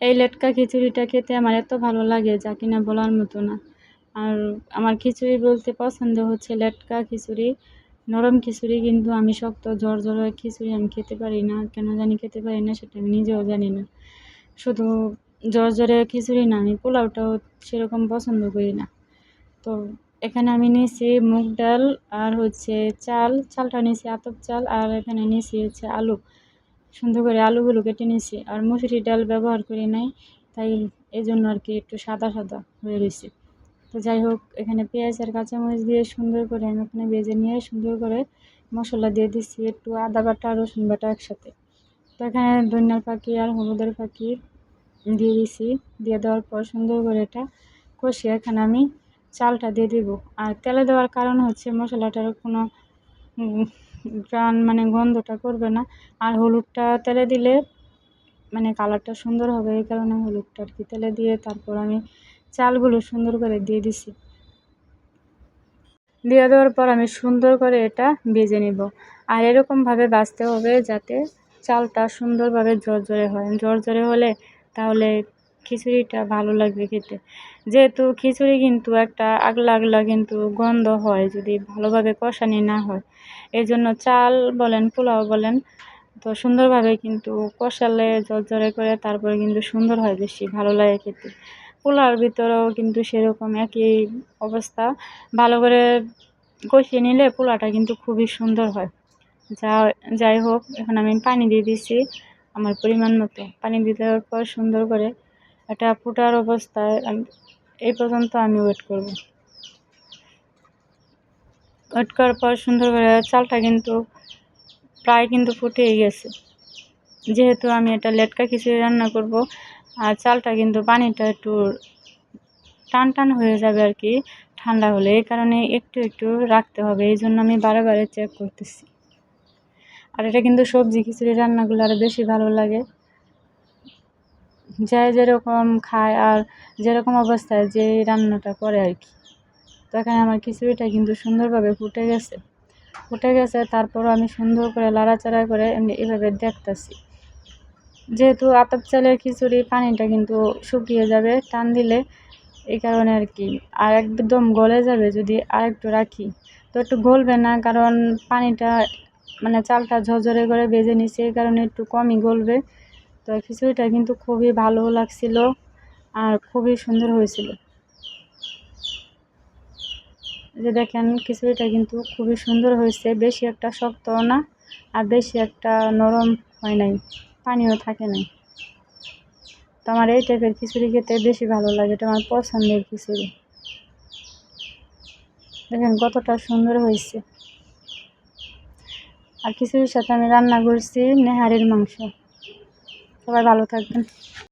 এই লেটকা খিচুড়িটা খেতে আমার এত ভালো লাগে যা কিনা বলার মতো না। আর আমার খিচুড়ি বলতে পছন্দ হচ্ছে লেটকা খিচুড়ি, নরম খিচুড়ি, কিন্তু আমি শক্ত জ্বর জ্বর খিচুড়ি আমি খেতে পারি না। কেন জানি খেতে পারি না সেটা আমি নিজেও জানি না। শুধু জ্বর জ্বরে খিচুড়ি না, আমি পোলাওটাও সেরকম পছন্দ করি না। তো এখানে আমি নিয়েছি মুগ ডাল আর হচ্ছে চাল, চালটা নিয়েছি আতপ চাল আর এখানে নিয়েছি হচ্ছে আলু। সুন্দর করে আলুগুলো কেটে নিয়েছি। আর মুসুরি ডাল ব্যবহার করি নাই, তাই এই জন্য আর কি একটু সাদা সাদা হয়ে রয়েছে। তো যাই হোক, এখানে পেঁয়াজ আর কাঁচামরিচ দিয়ে সুন্দর করে আমি ওখানে ভেজে নিয়ে সুন্দর করে মশলা দিয়ে দিচ্ছি, একটু আদা বাটা, রসুন বাটা একসাথে। তো এখানে ধনিয়ার পাখি আর হলুদের পাখি দিয়ে দিছি দিয়ে দেওয়ার পর সুন্দর করে এটা কষিয়ে এখানে আমি চালটা দিয়ে দিব। আর তেলে দেওয়ার কারণ হচ্ছে মশলাটার কোনো গ্রান মানে গন্ধটা করবে না। আর হলুদটা তেলে দিলে মানে কালারটা সুন্দর হবে, এই কারণে হলুদটা আর কি তেলে দিয়ে তারপর আমি চালগুলো সুন্দর করে দিয়ে দিছি। দিয়ে দেওয়ার পর আমি সুন্দর করে এটা ভেজে নিব। আর এরকমভাবে বাছতে হবে যাতে চালটা সুন্দরভাবে জর্জরে হয়। জর্জরে হলে তাহলে খিচুড়িটা ভালো লাগবে খেতে। যেহেতু খিচুড়ি কিন্তু একটা আগলা আগলা কিন্তু গন্ধ হয়, যদি ভালোভাবে কষানি না হয়। এই জন্য চাল বলেন, পোলাও বলেন, তো সুন্দরভাবে কিন্তু কষালে জর্জরে করে তারপরে কিন্তু সুন্দর হয় বেশি, ভালো লাগে খেতে। পোলাওর ভিতরেও কিন্তু সেরকম একই অবস্থা। ভালো করে কষিয়ে নিলে পোলাটা কিন্তু খুবই সুন্দর হয়। যা, যাই হোক, এখন আমি পানি দিয়ে দিছি, আমার পরিমাণ মতো। পানি দিয়ে দেওয়ার পর সুন্দর করে এটা ফুটার অবস্থায় এই পর্যন্ত আমি ওয়েট করব। ওয়েট করার পর সুন্দর করে চালটা কিন্তু প্রায় কিন্তু ফুটেই গেছে। যেহেতু আমি এটা লেটকা খিচুড়ি রান্না করব, আর চালটা কিন্তু পানিটা একটু টান টান হয়ে যাবে আর কি, ঠান্ডা হলে। এই কারণে একটু একটু রাখতে হবে, এই জন্য আমি বারে বারে চেক করতেছি। আর এটা কিন্তু সবজি খিচুড়ি রান্নাগুলো আরও বেশি ভালো লাগে। যে যেরকম খায় আর যেরকম অবস্থায় যে রান্নাটা করে আর কি। তো এখানে আমার খিচুড়িটা কিন্তু সুন্দরভাবে ফুটে গেছে। ফুটে গেছে তারপরও আমি সুন্দর করে লাড়াচাড়া করে এমনি এভাবে দেখতেছি। যেহেতু আতপ চালের খিচুড়ি পানিটা কিন্তু শুকিয়ে যাবে, টান দিলে এই কারণে আর কি। আর একদম গলে যাবে যদি আর একটু রাখি। তো একটু গলবে না, কারণ পানিটা মানে চালটা ঝরঝরে করে বেজে নিচ্ছে এই কারণে একটু কমই গলবে। তো খিচুড়িটা কিন্তু খুবই ভালো লাগছিল আর খুবই সুন্দর হয়েছিল। যে দেখেন খিচুড়িটা কিন্তু খুবই সুন্দর হয়েছে, বেশি একটা শক্তও না আর বেশি একটা নরম হয় নাই, পানিও থাকে নাই। তো আমার এই টাইপের খিচুড়ি খেতে বেশি ভালো লাগে, এটা আমার পছন্দের খিচুড়ি দেখেন কতটা সুন্দর হয়েছে। আর খিচুড়ির সাথে আমি রান্না করছি নেহারের মাংস। সবাই ভালো থাকবেন।